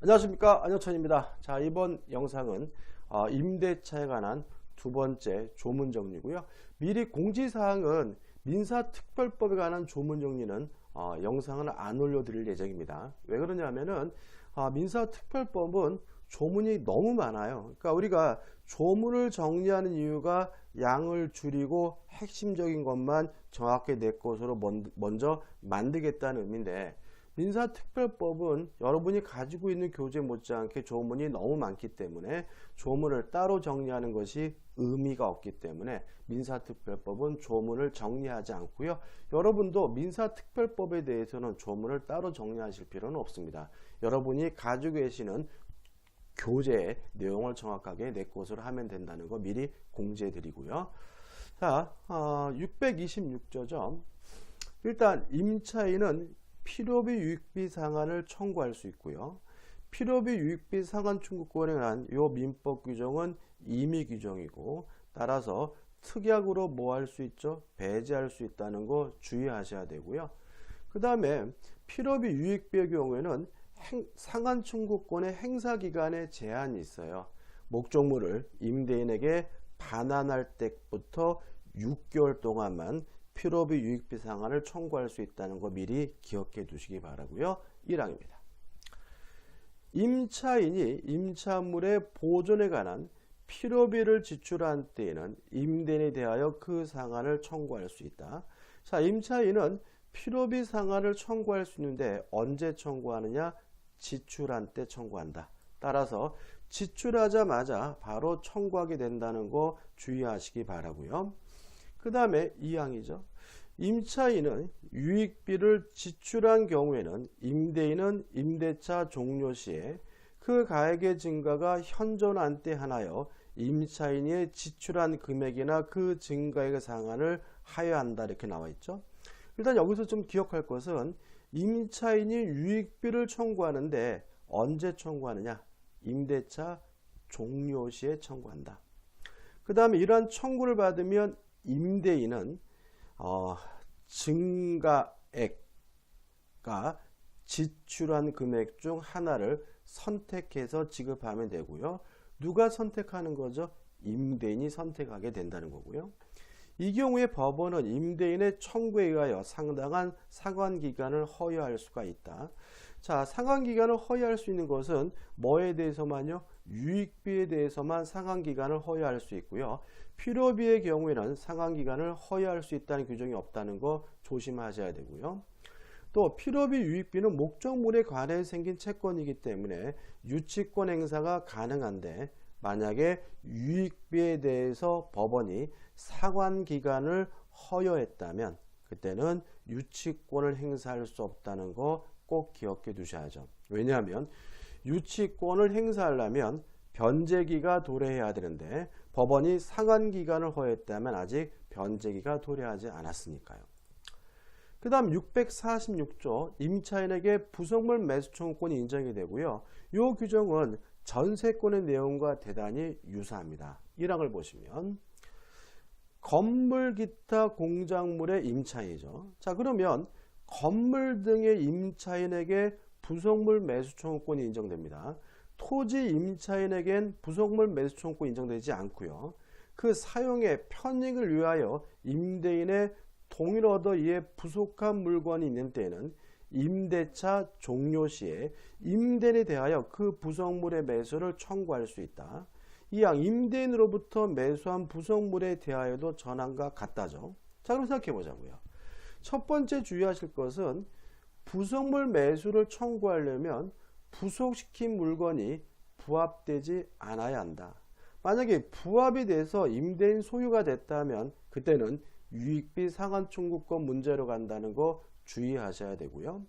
안녕하십니까. 안녕천입니다. 자 이번 영상은 어, 임대차에 관한 두 번째 조문 정리고요. 미리 공지사항은 민사특별법에 관한 조문 정리는 어, 영상을 안 올려드릴 예정입니다. 왜 그러냐면은 어, 민사특별법은 조문이 너무 많아요. 그러니까 우리가 조문을 정리하는 이유가 양을 줄이고 핵심적인 것만 정확히 내 것으로 먼- 먼저 만들겠다는 의미인데 민사특별법은 여러분이 가지고 있는 교재 못지않게 조문이 너무 많기 때문에 조문을 따로 정리하는 것이 의미가 없기 때문에 민사특별법은 조문을 정리하지 않고요. 여러분도 민사특별법에 대해서는 조문을 따로 정리하실 필요는 없습니다. 여러분이 가지고 계시는 교재의 내용을 정확하게 내 것으로 하면 된다는 거 미리 공지해 드리고요. 자, 어, 626조죠. 일단 임차인은 필요비 유익비 상한을 청구할 수 있고요. 필요비 유익비 상한 청구권에 관한 요 민법 규정은 임의 규정이고 따라서 특약으로 뭐 할 수 있죠? 배제할 수 있다는 거 주의하셔야 되고요. 그 다음에 필요비 유익비의 경우에는 행- 상한 청구권의 행사 기간에 제한이 있어요. 목적물을 임대인에게 반환할 때부터 6개월 동안만 필요비 유익비 상한을 청구할 수 있다는 거 미리 기억해 두시기 바라고요. 1항입니다. 임차인이 임차물의 보존에 관한 필요비를 지출한 때에는 임대인에 대하여 그 상한을 청구할 수 있다. 자, 임차인은 필요비 상한을 청구할 수 있는데 언제 청구하느냐? 지출한 때 청구한다. 따라서 지출하자마자 바로 청구하게 된다는 거 주의하시기 바라고요. 그 다음에 2항이죠. 임차인은 유익비를 지출한 경우에는 임대인은 임대차 종료 시에 그 가액의 증가가 현존한 때 하나여 임차인이 지출한 금액이나 그 증가액의 상한을 하여한다 이렇게 나와 있죠. 일단 여기서 좀 기억할 것은 임차인이 유익비를 청구하는데 언제 청구하느냐? 임대차 종료 시에 청구한다. 그 다음에 이러한 청구를 받으면 임대인은 어, 증가액과 지출한 금액 중 하나를 선택해서 지급하면 되고요. 누가 선택하는 거죠? 임대인이 선택하게 된다는 거고요. 이 경우에 법원은 임대인의 청구에 의하여 상당한 상환 기간을 허여할 수가 있다. 자, 상환 기간을 허여할 수 있는 것은 뭐에 대해서만요? 유익비에 대해서만 상환 기간을 허여할 수 있고요. 필요비의 경우에는 상환 기간을 허여할 수 있다는 규정이 없다는 거 조심하셔야 되고요. 또 필요비 유익비는 목적물에 관해 생긴 채권이기 때문에 유치권 행사가 가능한데 만약에 유익비에 대해서 법원이 상환 기간을 허여했다면 그때는 유치권을 행사할 수 없다는 거 꼭 기억해 두셔야죠. 왜냐하면 유치권을 행사하려면 변제기가 도래해야 되는데 법원이 상환 기간을 허했다면 아직 변제기가 도래하지 않았으니까요. 그 다음 646조 임차인에게 부속물 매수 청구권이 인정이 되고요. 이 규정은 전세권의 내용과 대단히 유사합니다. 1항을 보시면 건물 기타 공작물의 임차인이죠. 자 그러면 건물 등의 임차인에게 부속물 매수 청구권이 인정됩니다. 토지 임차인에겐 부속물 매수 청구권이 인정되지 않고요. 그 사용의 편익을 위하여 임대인의 동의를 얻어 이에 부속한 물건이 있는 때에는 임대차 종료 시에 임대인에 대하여 그 부속물의 매수를 청구할 수 있다. 이양 임대인으로부터 매수한 부속물에 대하여도 전환과 같다죠. 자, 그럼 생각해 보자고요. 첫 번째 주의하실 것은 부속물 매수를 청구하려면 부속시킨 물건이 부합되지 않아야 한다. 만약에 부합이 돼서 임대인 소유가 됐다면 그때는 유익비 상환 청구권 문제로 간다는 거 주의하셔야 되고요.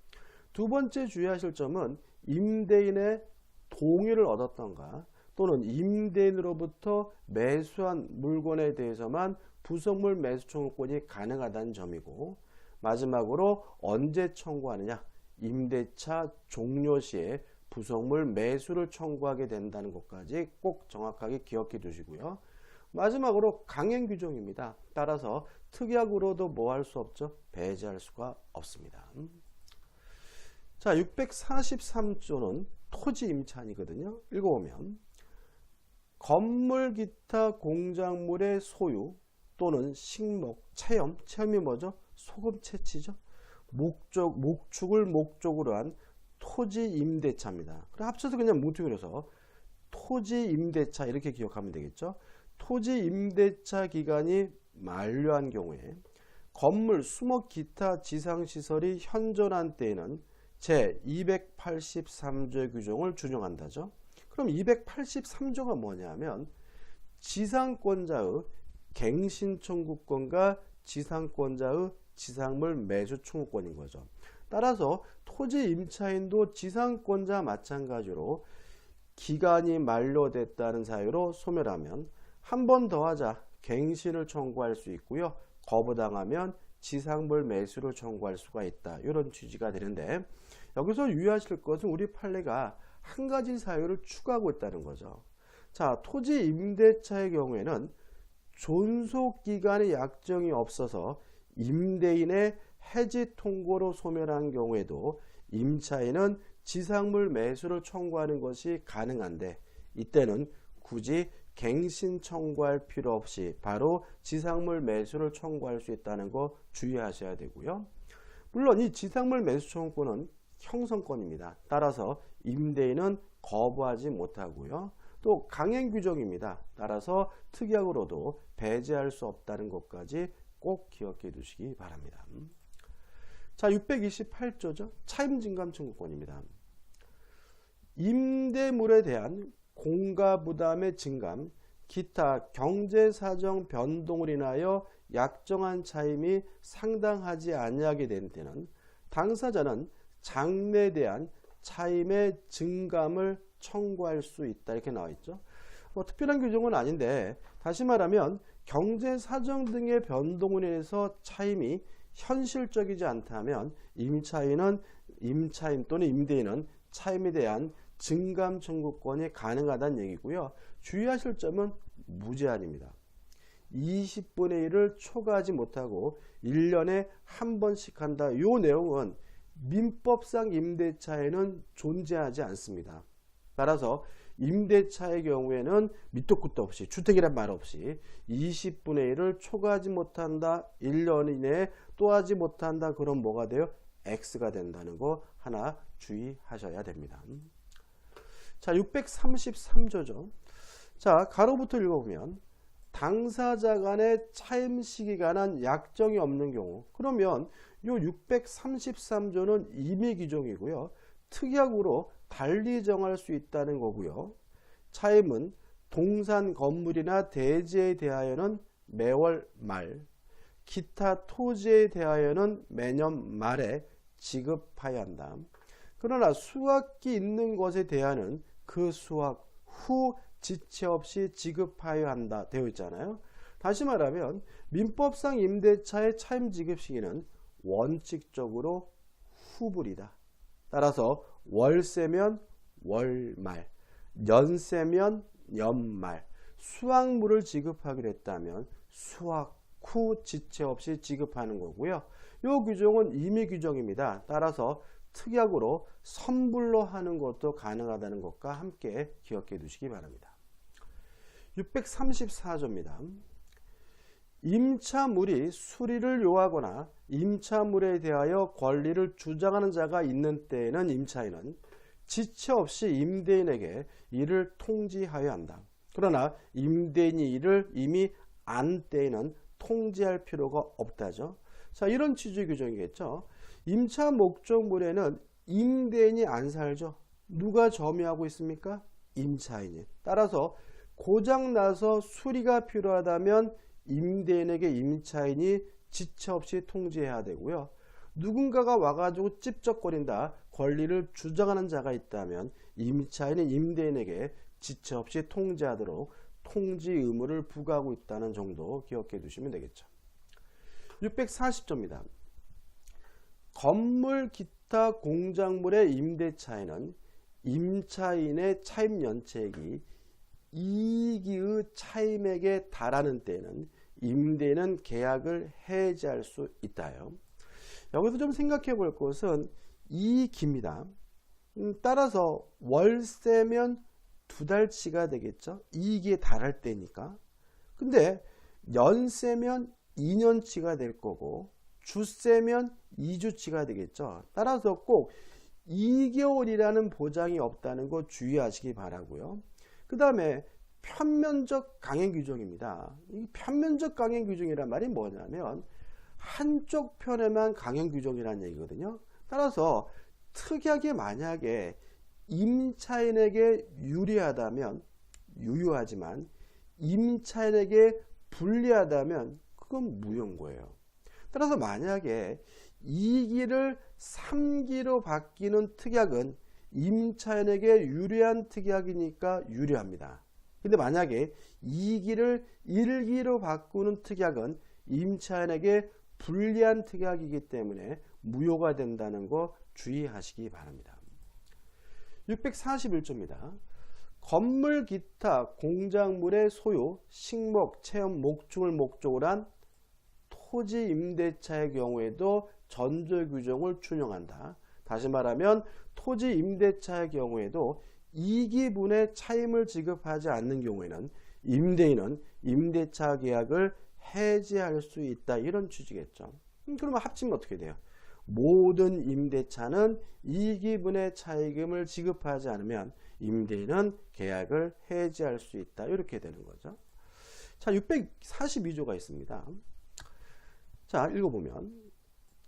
두 번째 주의하실 점은 임대인의 동의를 얻었던가 또는 임대인으로부터 매수한 물건에 대해서만 부속물 매수 청구권이 가능하다는 점이고 마지막으로 언제 청구하느냐 임대차 종료 시에 부속물 매수를 청구하게 된다는 것까지 꼭 정확하게 기억해 두시고요. 마지막으로 강행 규정입니다. 따라서 특약으로도 뭐 할 수 없죠? 배제할 수가 없습니다. 자, 643조는 토지 임차인이거든요. 읽어보면 건물 기타 공작물의 소유 또는 식목, 체험, 체험이 뭐죠? 소금 채취죠. 목적, 목축을 목적으로 한 토지 임대차입니다. 그럼 합쳐서 그냥 뭉뚱이로 해서 토지 임대차 이렇게 기억하면 되겠죠. 토지 임대차 기간이 만료한 경우에 건물, 수목, 기타 지상시설이 현존한 때에는 제 283조의 규정을 준용한다죠. 그럼 283조가 뭐냐면 지상권자의 갱신 청구권과 지상권자의 지상물 매수 청구권인 거죠. 따라서 토지 임차인도 지상권자 마찬가지로 기간이 만료됐다는 사유로 소멸하면 한 번 더 하자 갱신을 청구할 수 있고요. 거부당하면 지상물 매수를 청구할 수가 있다. 이런 취지가 되는데 여기서 유의하실 것은 우리 판례가 한 가지 사유를 추가하고 있다는 거죠. 자, 토지 임대차의 경우에는 존속 기간의 약정이 없어서 임대인의 해지 통고로 소멸한 경우에도 임차인은 지상물 매수를 청구하는 것이 가능한데 이때는 굳이 갱신 청구할 필요 없이 바로 지상물 매수를 청구할 수 있다는 거 주의하셔야 되고요. 물론 이 지상물 매수 청구권은 형성권입니다. 따라서 임대인은 거부하지 못하고요. 또 강행 규정입니다. 따라서 특약으로도 배제할 수 없다는 것까지 꼭 기억해 두시기 바랍니다. 자, 628조죠. 차임 증감 청구권입니다. 임대물에 대한 공가 부담의 증감, 기타 경제 사정 변동을 인하여 약정한 차임이 상당하지 아니하게 된 때는 당사자는 장래에 대한 차임의 증감을 청구할 수 있다 이렇게 나와 있죠. 뭐 특별한 규정은 아닌데 다시 말하면 경제 사정 등의 변동을 인해서 차임이 현실적이지 않다면 임차인은 임차인 또는 임대인은 차임에 대한 증감 청구권이 가능하다는 얘기고요. 주의하실 점은 무제한입니다. 20분의 1을 초과하지 못하고 1년에 한 번씩 한다. 이 내용은 민법상 임대차에는 존재하지 않습니다. 따라서 임대차의 경우에는 밑도 끝도 없이 주택이란 말 없이 20분의 1을 초과하지 못한다. 1년 이내에 또 하지 못한다. 그럼 뭐가 돼요? X가 된다는 거 하나 주의하셔야 됩니다. 자, 633조죠. 자, 가로부터 읽어보면 당사자 간의 차임 시기 관한 약정이 없는 경우 그러면 요 633조는 임의 규정이고요. 특약으로 달리 정할 수 있다는 거고요. 차임은 동산 건물이나 대지에 대하여는 매월 말, 기타 토지에 대하여는 매년 말에 지급하여야 한다. 그러나 수확기 있는 것에 대하여는 그 수확 후 지체 없이 지급하여야 한다 되어 있잖아요. 다시 말하면 민법상 임대차의 차임 지급 시기는 원칙적으로 후불이다. 따라서 월세면 월말, 연세면 연말, 수확물을 지급하기로 했다면 수확 후 지체 없이 지급하는 거고요. 이 규정은 임의 규정입니다. 따라서 특약으로 선불로 하는 것도 가능하다는 것과 함께 기억해 두시기 바랍니다. 634조입니다. 임차물이 수리를 요하거나 임차물에 대하여 권리를 주장하는 자가 있는 때에는 임차인은 지체 없이 임대인에게 이를 통지하여야 한다. 그러나 임대인이 이를 이미 안 때에는 통지할 필요가 없다죠. 자, 이런 취지 규정이겠죠. 임차 목적물에는 임대인이 안 살죠. 누가 점유하고 있습니까? 임차인이. 따라서 고장 나서 수리가 필요하다면 임대인에게 임차인이 지체 없이 통지해야 되고요. 누군가가 와가지고 찝쩍거린다 권리를 주장하는 자가 있다면 임차인이 임대인에게 지체 없이 통지하도록 통지 의무를 부과하고 있다는 정도 기억해 두시면 되겠죠. 640조입니다. 건물 기타 공작물의 임대차에는 임차인의 차임 연체액이 이익의 차임액에 달하는 때는 임대는 계약을 해지할 수 있다요. 여기서 좀 생각해 볼 것은 이익입니다. 음, 따라서 월세면 두 달치가 되겠죠. 이익에 달할 때니까. 근데 연세면 2년치가 될 거고 주세면 2주치가 되겠죠. 따라서 꼭 2개월이라는 보장이 없다는 거 주의하시기 바라고요. 그 다음에 편면적 강행 규정입니다. 이 편면적 강행 규정이란 말이 뭐냐면 한쪽 편에만 강행 규정이라는 얘기거든요. 따라서 특이하게 만약에 임차인에게 유리하다면 유효하지만 임차인에게 불리하다면 그건 무효인 거예요. 따라서 만약에 2기를 3기로 바뀌는 특약은 임차인에게 유리한 특약이니까 유리합니다. 근데 만약에 2기를 1기로 바꾸는 특약은 임차인에게 불리한 특약이기 때문에 무효가 된다는 거 주의하시기 바랍니다. 641조입니다. 건물 기타 공작물의 소유, 식목, 체험, 목축을 목적으로 한 토지 임대차의 경우에도 전조 규정을 준용한다. 다시 말하면 토지 임대차의 경우에도 이기분의 차임을 지급하지 않는 경우에는 임대인은 임대차 계약을 해지할 수 있다. 이런 취지겠죠. 음, 그러면 합치면 어떻게 돼요? 모든 임대차는 이기분의 차익금을 지급하지 않으면 임대인은 계약을 해지할 수 있다. 이렇게 되는 거죠. 자, 642조가 있습니다. 자, 읽어보면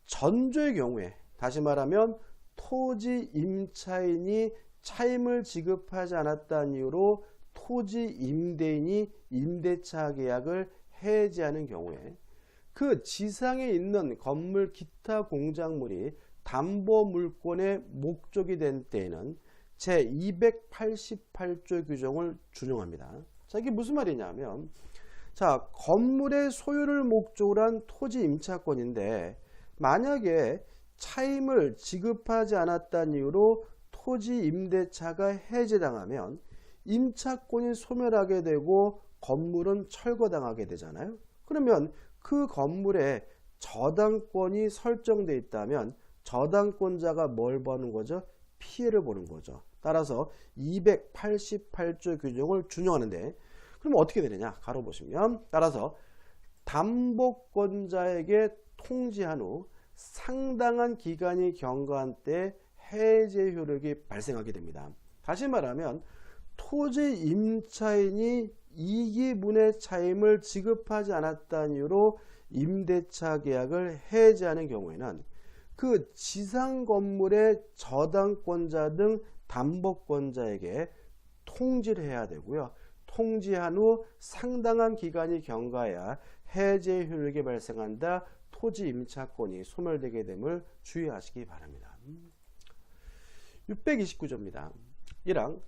전조의 경우에 다시 말하면 토지 임차인이 차임을 지급하지 않았다는 이유로 토지 임대인이 임대차 계약을 해지하는 경우에 그 지상에 있는 건물 기타 공작물이 담보 물권의 목적이 된 때에는 제 288조 규정을 준용합니다. 자, 이게 무슨 말이냐면 자, 건물의 소유를 목적으로 한 토지 임차권인데 만약에 차임을 지급하지 않았다는 이유로 토지 임대차가 해제당하면 임차권이 소멸하게 되고 건물은 철거당하게 되잖아요. 그러면 그 건물에 저당권이 설정되어 있다면 저당권자가 뭘 보는 거죠? 피해를 보는 거죠. 따라서 288조 규정을 준용하는데 그럼 어떻게 되느냐? 가로 보시면 따라서 담보권자에게 통지한 후 상당한 기간이 경과한 때 해제 효력이 발생하게 됩니다. 다시 말하면 토지 임차인이 이기분의 차임을 지급하지 않았다는 이유로 임대차 계약을 해지하는 경우에는 그 지상 건물의 저당권자 등 담보권자에게 통지를 해야 되고요. 통지한 후 상당한 기간이 경과해야 해제 효력이 발생한다. 토지 임차권이 소멸되게 됨을 주의하시기 바랍니다. 629조입니다. 1항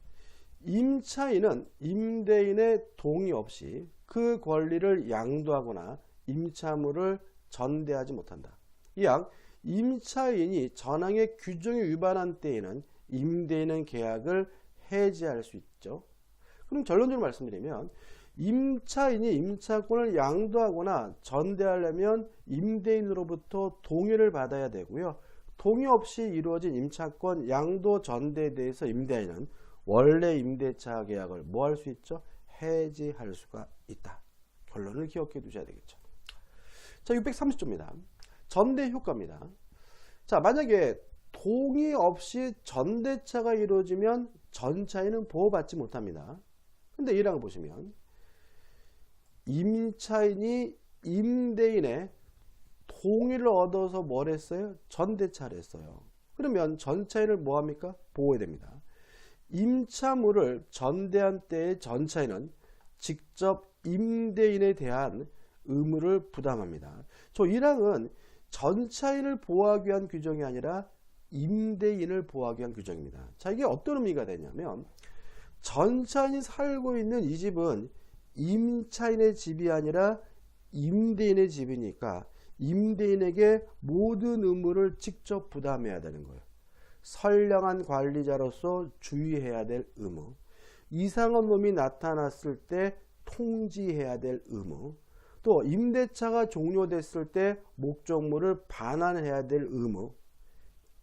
임차인은 임대인의 동의 없이 그 권리를 양도하거나 임차물을 전대하지 못한다. 2항 임차인이 전항의 규정에 위반한 때에는 임대인은 계약을 해지할 수 있죠. 그럼 결론적으로 말씀드리면 임차인이 임차권을 양도하거나 전대하려면 임대인으로부터 동의를 받아야 되고요. 동의 없이 이루어진 임차권 양도 전대에 대해서 임대인은 원래 임대차 계약을 뭐 할 수 있죠? 해지할 수가 있다. 결론을 기억해 두셔야 되겠죠. 자, 630조입니다. 전대 효과입니다. 자, 만약에 동의 없이 전대차가 이루어지면 전차인은 보호받지 못합니다. 근데 이랑 보시면 임차인이 임대인의 동의를 얻어서 뭘 했어요? 전대차를 했어요. 그러면 전차인을 뭐 합니까? 보호해야 됩니다. 임차물을 전대한 때의 전차인은 직접 임대인에 대한 의무를 부담합니다. 저 1항은 전차인을 보호하기 위한 규정이 아니라 임대인을 보호하기 위한 규정입니다. 자, 이게 어떤 의미가 되냐면 전차인이 살고 있는 이 집은 임차인의 집이 아니라 임대인의 집이니까 임대인에게 모든 의무를 직접 부담해야 되는 거예요. 선량한 관리자로서 주의해야 될 의무, 이상한 놈이 나타났을 때 통지해야 될 의무, 또 임대차가 종료됐을 때 목적물을 반환해야 될 의무,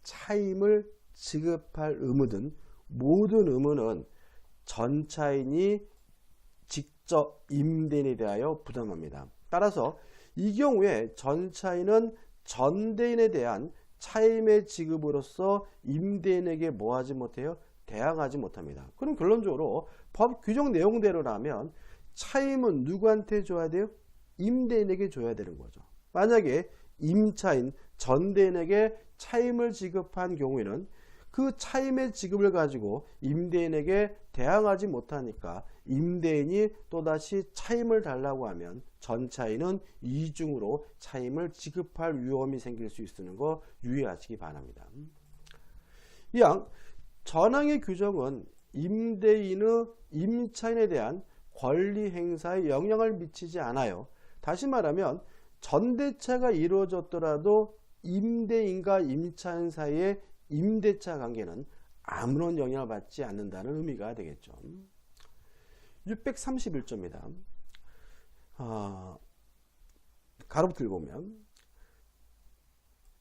차임을 지급할 의무든 모든 의무는 전차인이 직접 임대인에 대하여 부담합니다. 따라서 이 경우에 전차인은 전대인에 대한 차임의 지급으로서 임대인에게 뭐 하지 못해요? 대항하지 못합니다. 그럼 결론적으로 법 규정 내용대로라면 차임은 누구한테 줘야 돼요? 임대인에게 줘야 되는 거죠. 만약에 임차인 전대인에게 차임을 지급한 경우에는 그 차임의 지급을 가지고 임대인에게 대항하지 못하니까 임대인이 또다시 차임을 달라고 하면 전차인은 이중으로 차임을 지급할 위험이 생길 수 있는 거 유의하시기 바랍니다. 이양 전항의 규정은 임대인의 임차인에 대한 권리 행사에 영향을 미치지 않아요. 다시 말하면 전대차가 이루어졌더라도 임대인과 임차인 사이의 임대차 관계는 아무런 영향을 받지 않는다는 의미가 되겠죠. 631조입니다. 어, 가로붙을 보면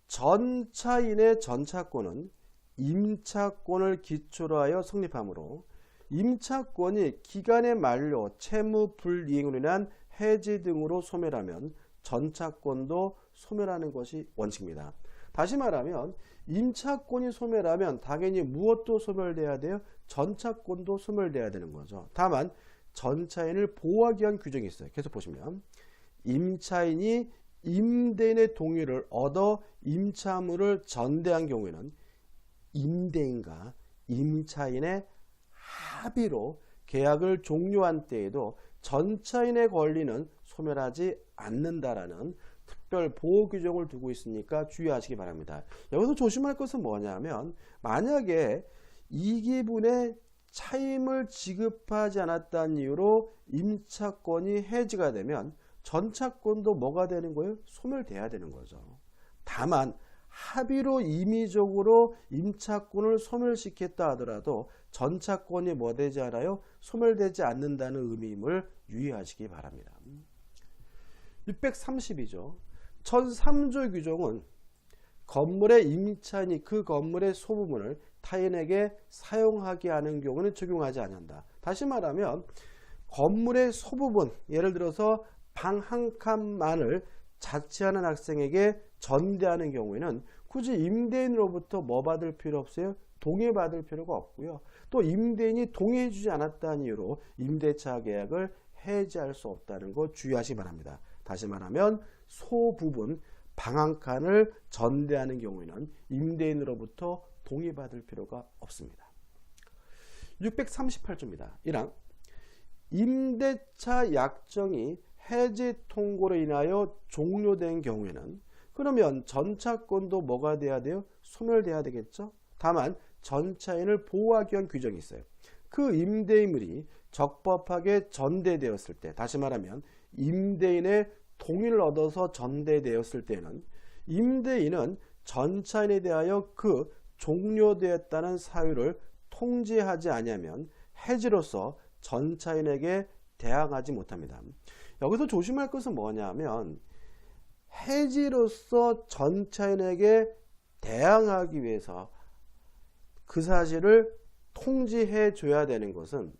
전차인의 전차권은 임차권을 기초로 하여 성립하므로 임차권이 기간의 만료, 채무 불이행으로 인한 해지 등으로 소멸하면 전차권도 소멸하는 것이 원칙입니다. 다시 말하면 임차권이 소멸하면 당연히 무엇도 소멸돼야 돼요? 전차권도 소멸돼야 되는 거죠. 다만 전차인을 보호하기 위한 규정이 있어요. 계속 보시면 임차인이 임대인의 동의를 얻어 임차물을 전대한 경우에는 임대인과 임차인의 합의로 계약을 종료한 때에도 전차인의 권리는 소멸하지 않는다라는 특별 보호 규정을 두고 있으니까 주의하시기 바랍니다. 여기서 조심할 것은 뭐냐면 만약에 이 기분에 차임을 지급하지 않았다는 이유로 임차권이 해지가 되면 전차권도 뭐가 되는 거예요? 소멸돼야 되는 거죠. 다만 합의로 임의적으로 임차권을 소멸시켰다 하더라도 전차권이 뭐 되지 않아요? 소멸되지 않는다는 의미임을 유의하시기 바랍니다. 632조 1003조 규정은 건물의 임차인이 그 건물의 소부분을 타인에게 사용하게 하는 경우는 적용하지 않는다. 다시 말하면 건물의 소부분 예를 들어서 방 한 칸만을 자취하는 학생에게 전대하는 경우에는 굳이 임대인으로부터 뭐 받을 필요 없어요? 동의받을 필요가 없고요. 또 임대인이 동의해 주지 않았다는 이유로 임대차 계약을 해지할 수 없다는 거 주의하시기 바랍니다. 다시 말하면 소부분 방한 칸을 전대하는 경우에는 임대인으로부터 동의받을 필요가 없습니다. 638조입니다. 1항 임대차 약정이 해지 통고로 인하여 종료된 경우에는 그러면 전차권도 뭐가 돼야 돼요? 소멸돼야 되겠죠? 다만 전차인을 보호하기 위한 규정이 있어요. 그 임대인물이 적법하게 전대되었을 때 다시 말하면 임대인의 동의를 얻어서 전대되었을 때는 임대인은 전차인에 대하여 그 종료되었다는 사유를 통지하지 아니하면 해지로서 전차인에게 대항하지 못합니다. 여기서 조심할 것은 뭐냐면 해지로서 전차인에게 대항하기 위해서 그 사실을 통지해 줘야 되는 것은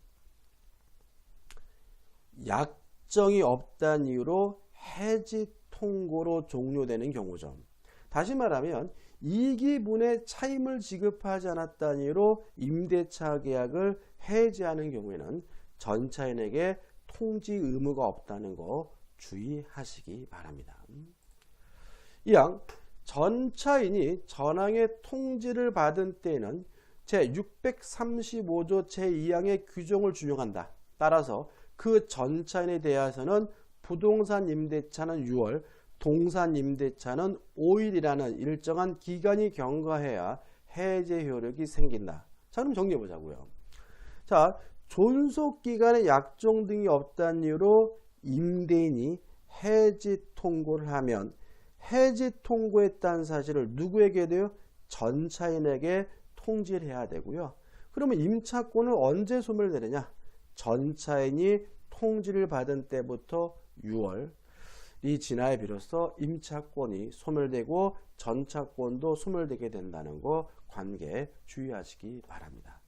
약정이 없다는 이유로 해지 통고로 종료되는 경우죠. 다시 말하면 이기분의 차임을 지급하지 않았다는 이유로 임대차 계약을 해지하는 경우에는 전차인에게 통지 의무가 없다는 거 주의하시기 바랍니다. 이양 전차인이 전항의 통지를 받은 때에는 제 635조 제2항의 규정을 준용한다. 따라서 그 전차인에 대해서는 부동산 임대차는 6월, 동산 임대차는 5일이라는 일정한 기간이 경과해야 해제 효력이 생긴다. 자, 그럼 정리해 보자고요. 자, 존속 기간에 약정 등이 없다는 이유로 임대인이 해지 통고를 하면 해지 통고했다는 사실을 누구에게 돼요? 전차인에게 통지를 해야 되고요. 그러면 임차권을 언제 소멸되느냐? 전차인이 통지를 받은 때부터 6월 이 진화에 비로소 임차권이 소멸되고 전차권도 소멸되게 된다는 거 관계 주의하시기 바랍니다.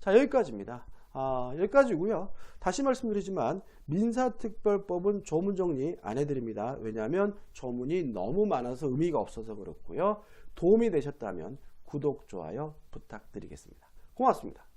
자, 여기까지입니다. 아, 여기까지고요. 다시 말씀드리지만 민사특별법은 조문 정리 안 해드립니다. 왜냐하면 조문이 너무 많아서 의미가 없어서 그렇고요. 도움이 되셨다면 구독, 좋아요 부탁드리겠습니다. 고맙습니다.